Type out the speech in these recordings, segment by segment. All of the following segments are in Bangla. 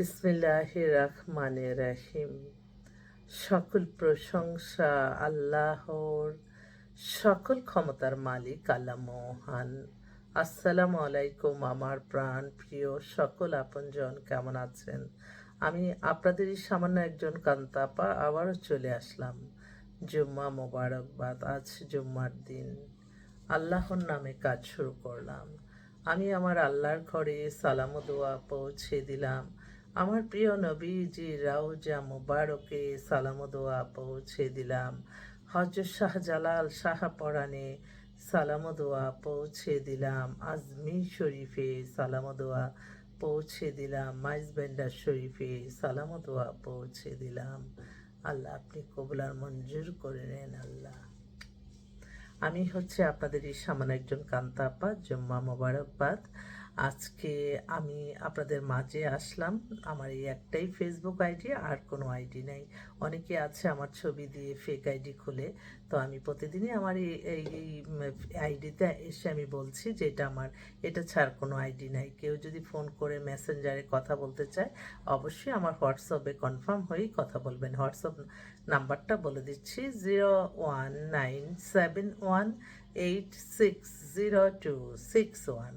বিসমিল্লাহ রহমান রাহিম সকল প্রশংসা আল্লাহর, সকল ক্ষমতার মালিক আল্লাহ মহান। আসসালামু আলাইকুম আমার প্রাণ প্রিয় সকল আপনজন, কেমন আছেন? আমি আপনাদেরই সামান্য একজন কান্তাপা, আবারও চলে আসলাম। জুম্মা মোবারকবাদ, আজ জুম্মার দিন। আল্লাহর নামে কাজ শুরু করলাম। আমি আমার আল্লাহর ঘরে সালাম দোয়া পৌঁছে দিলাম। আমার প্রিয় নবীজি, রাউজা মুবারকে সালাম দোয়া পৌঁছে দিলাম। হজরত শাহজালাল শাহ পরাণে সালাম দোয়া পৌঁছে দিলাম। আজমি শরীফে সালাম দোয়া পৌঁছে দিলাম। মাইজবেন্ডার শরীফে সালাম দোয়া পৌঁছে দিলাম। আল্লাহ আপনি কবুলার মঞ্জুর করে নেন, আল্লাহ। আমি হচ্ছে আপনাদের এই সামান্য একজন কান্তাপা, জম্মা মোবারকবাদ। আজকে আমি আপনাদের মাঝে আসলাম। আমার এই একটাই ফেসবুক আইডি আর কোনো আইডি নাই। অনেকে আছে আমার ছবি দিয়ে ফেক আইডি খুলে। তো আমি প্রতিদিনই আমার এই এই আইডিতে এসে আমি বলছি যে এটা আমার, এটা ছাড় কোনো আইডি নাই। কেউ যদি ফোন করে মেসেঞ্জারে কথা বলতে চায়, অবশ্যই আমার হোয়াটসঅ্যাপে কনফার্ম হয়েই কথা বলবেন। হোয়াটসঅ্যাপ নাম্বারটা বলে দিচ্ছি zero one nine seven one eight six zero two six one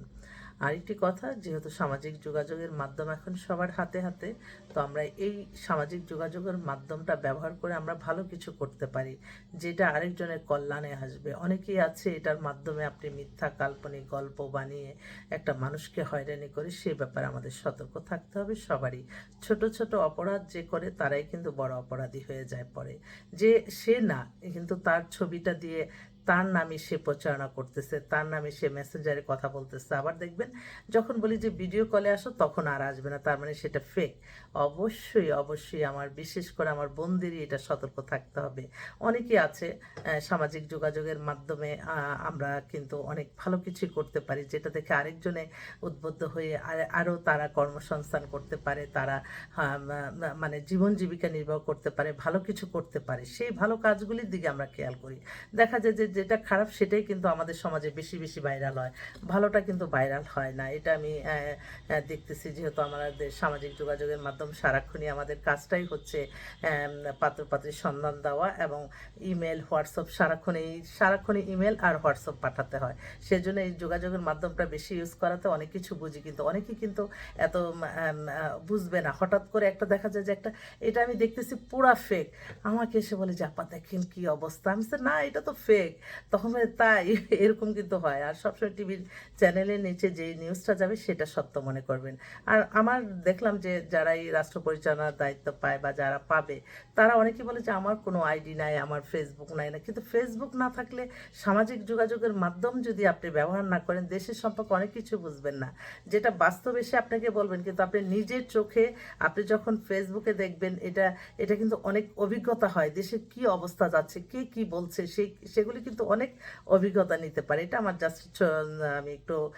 আরেকটি কথা, যেহেতু সামাজিক যোগাযোগের মাধ্যম এখন সবার হাতে হাতে, তো আমরা এই সামাজিক যোগাযোগের মাধ্যমটা ব্যবহার করে আমরা ভালো কিছু করতে পারি, যেটা আরেকজনের কল্যাণে আসবে। অনেকেই আছে এটার মাধ্যমে আপনি মিথ্যা কাল্পনিক গল্প বানিয়ে একটা মানুষকে হয়রানি করে, সে ব্যাপারে আমাদের সতর্ক থাকতে হবে সবারই। ছোট ছোট অপরাধ যে করে, তারাই কিন্তু বড় অপরাধী হয়ে যায় পরে। যে সে না, কিন্তু তার ছবিটা দিয়ে তার নামে সে প্রচারণা করতেছে, তার নামে সে মেসেঞ্জারে কথা বলতেছে। আবার দেখবেন, যখন বলি যে ভিডিও কলে আসো, তখন আর আসবে না, তার মানে সেটা ফেক অবশ্যই অবশ্যই আমার, বিশেষ করে আমার বোনদেরই এটা সতর্ক থাকতে হবে। অনেকে আছে সামাজিক যোগাযোগের মাধ্যমে আমরা কিন্তু অনেক ভালো কিছু করতে পারি, যেটা দেখে আরেকজনে উদ্বুদ্ধ হয়ে আরও তারা কর্মসংস্থান করতে পারে, তারা মানে জীবন জীবিকা নির্বাহ করতে পারে, ভালো কিছু করতে পারে। সেই ভালো কাজগুলির দিকে আমরা খেয়াল করি। দেখা যায় যে যেটা খারাপ সেটাই কিন্তু আমাদের সমাজে বেশি বেশি ভাইরাল হয়। ভালোটা কিন্তু ভাইরাল হয় না। এটা আমি দেখতেছি যেহেতু আমাদের সামাজিক যোগাযোগের মাধ্যম সারাক্ষণই আমাদের কাজটাই হচ্ছে পাত্রপাত্রীর সন্ধান দেওয়া এবং ইমেল হোয়াটসঅ্যাপ সারাক্ষণ এই সারাক্ষণই ইমেল আর হোয়াটসঅ্যাপ পাঠাতে হয়। সেজন্য এই যোগাযোগের মাধ্যমটা বেশি ইউজ করাতে অনেক কিছু বুঝি কিন্তু অনেকেই কিন্তু এত বুঝবে না। হঠাৎ করে একটা দেখা যায় যে একটা, এটা আমি দেখতেছি পুরা ফেক আমাকে এসে বলে যে, আপা, দেখেন কি অবস্থা? আমি না, এটা তো ফেক তখন তাই, এরকম কিন্তু হয়। আর সবসময় টিভির চ্যানেলের নিচে যে নিউজটা যাবে, সেটা সত্য মনে করবেন। আর আমার দেখলাম যে, যারা এই রাষ্ট্র পরিচালনার দায়িত্ব পায় বা যারা পাবে, তারা অনেকে বলে যে, আমার কোনো আইডি নাই, আমার ফেসবুক নাই না। কিন্তু ফেসবুক না থাকলে সামাজিক যোগাযোগের মাধ্যম যদি আপনি ব্যবহার না করেন, দেশের সম্পর্কে অনেক কিছু বুঝবেন না। যেটা বাস্তবে সে আপনাকে বলবেন, কিন্তু আপনি নিজের চোখে আপনি যখন ফেসবুকে দেখবেন, এটা এটা কিন্তু অনেক অভিজ্ঞতা হয়। দেশে কি অবস্থা যাচ্ছে, কে কি বলছে সেই সেগুলি কিন্তু অনেক অভিজ্ঞতা নিতে পারে। এটা আমার জাস্ট আমি একটু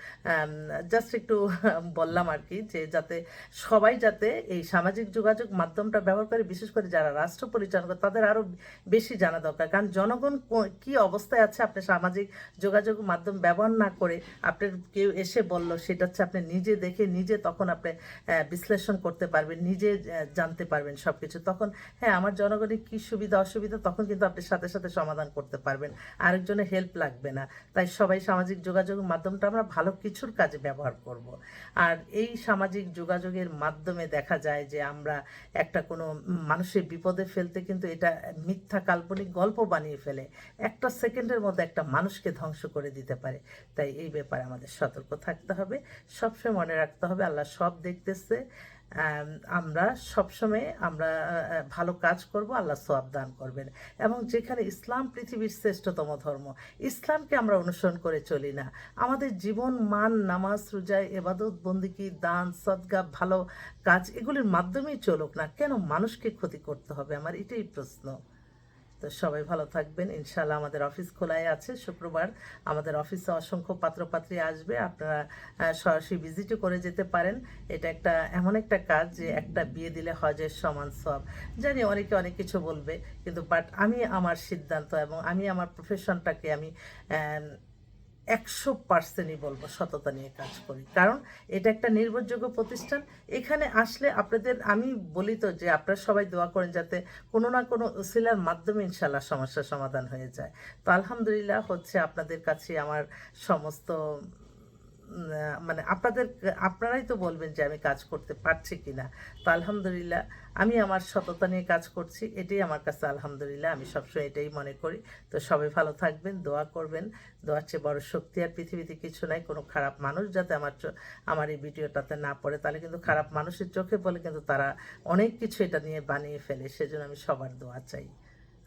জাস্ট একটু বললাম আর কি যে যাতে সবাই যাতে এই সামাজিক যোগাযোগ মাধ্যমটা ব্যবহার করে, বিশেষ করে যারা রাষ্ট্র পরিচালনা করে তাদের আরও বেশি জানা দরকার। কারণ জনগণ কো- অবস্থায় আছে আপনি সামাজিক যোগাযোগ মাধ্যম ব্যবহার না করে আপনার কেউ এসে বলল, সেটা হচ্ছে আপনি নিজে দেখে নিজে তখন আপনি বিশ্লেষণ করতে পারবেন, নিজে জানতে পারবেন সব কিছু তখন হ্যাঁ আমার জনগণের কী সুবিধা, অসুবিধা, তখন কিন্তু আপনি সাথে সাথে সমাধান করতে পারবেন। আরেকজনের হেল্প লাগবে না। তাই সবাই সামাজিক যোগাযোগের মাধ্যমটা আমরা ভালো কিছুর কাজে ব্যবহার করব। আর এই সামাজিক যোগাযোগের মাধ্যমে দেখা যায় যে আমরা একটা কোনো মানুষের বিপদে ফেলতে কিন্তু এটা মিথ্যা কাল্পনিক গল্প বানিয়ে ফেলে। একটা সেকেন্ডের মধ্যে একটা মানুষকে ধ্বংস করে দিতে পারে। তাই এই ব্যাপারে আমাদের সতর্ক থাকতে হবে। সবসময় মনে রাখতে হবে, আল্লাহ সব দেখতেছে। আমরা সবসময় আমরা ভালো কাজ করব, আল্লাহ সব দান করবেন। এবং যেখানে ইসলাম পৃথিবীর শ্রেষ্ঠতম ধর্ম, ইসলামকে আমরা অনুসরণ করে চলি না। আমাদের জীবন, মান, নামাজ রোজায় এবাদত বন্দিকি দান, সদগা, ভালো কাজ, এগুলির মাধ্যমেই চলুক না, কেন মানুষকে ক্ষতি করতে হবে? আমার এটাই প্রশ্ন। তো সবাই ভালো থাকবেন। ইনশাল্লাহ আমাদের অফিস খোলাই আছে। শুক্রবার আমাদের অফিসে অসংখ্য পাত্রপাত্রী আসবে। আপনারা সরাসরি ভিজিটও করে যেতে পারেন। এটা একটা, এমন একটা কাজ যে একটা বিয়ে দিলে হজের সমান সব জানি অনেকে অনেক কিছু বলবে, কিন্তু বাট আমি আমার সিদ্ধান্ত এবং আমি আমার প্রফেশনটাকে আমি একশো পার্সেন্টই বলব সততা নিয়ে কাজ করি। কারণ এটা একটা নির্ভরযোগ্য প্রতিষ্ঠান। এখানে আসলে আপনাদের, আমি বলি তো যে আপনারা সবাই দোয়া করেন যাতে কোনো না কোনো উসিলার মাধ্যমে ইনশাল্লাহ সমস্যার সমাধান হয়ে যায়। তো আলহামদুলিল্লাহ হচ্ছে আপনাদের কাছে আমার সমস্ত মানে আপনাদের, আপনারাই তো বলবেন যে আমি কাজ করতে পারছি কিনা। তো আলহামদুলিল্লাহ, আমি আমার সততা নিয়ে কাজ করছি, এটাই আমার কাছে আলহামদুলিল্লাহ, আমি সবসময় এটাই মনে করি। তো সবাই ভালো থাকবেন, দোয়া করবেন। দোয়ার চেয়ে বড় শক্তি আর পৃথিবীতে কিছু নাই, কোনো খারাপ মানুষ যাতে আমার আমার এই ভিডিওটাতে না পড়ে। তাহলে কিন্তু খারাপ মানুষের চোখে বলে কিন্তু তারা অনেক কিছু এটা নিয়ে বানিয়ে ফেলে, সেজন্য আমি সবার দোয়া চাই।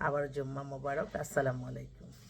আবার জুম্মা মোবারক, আসসালামু আলাইকুম।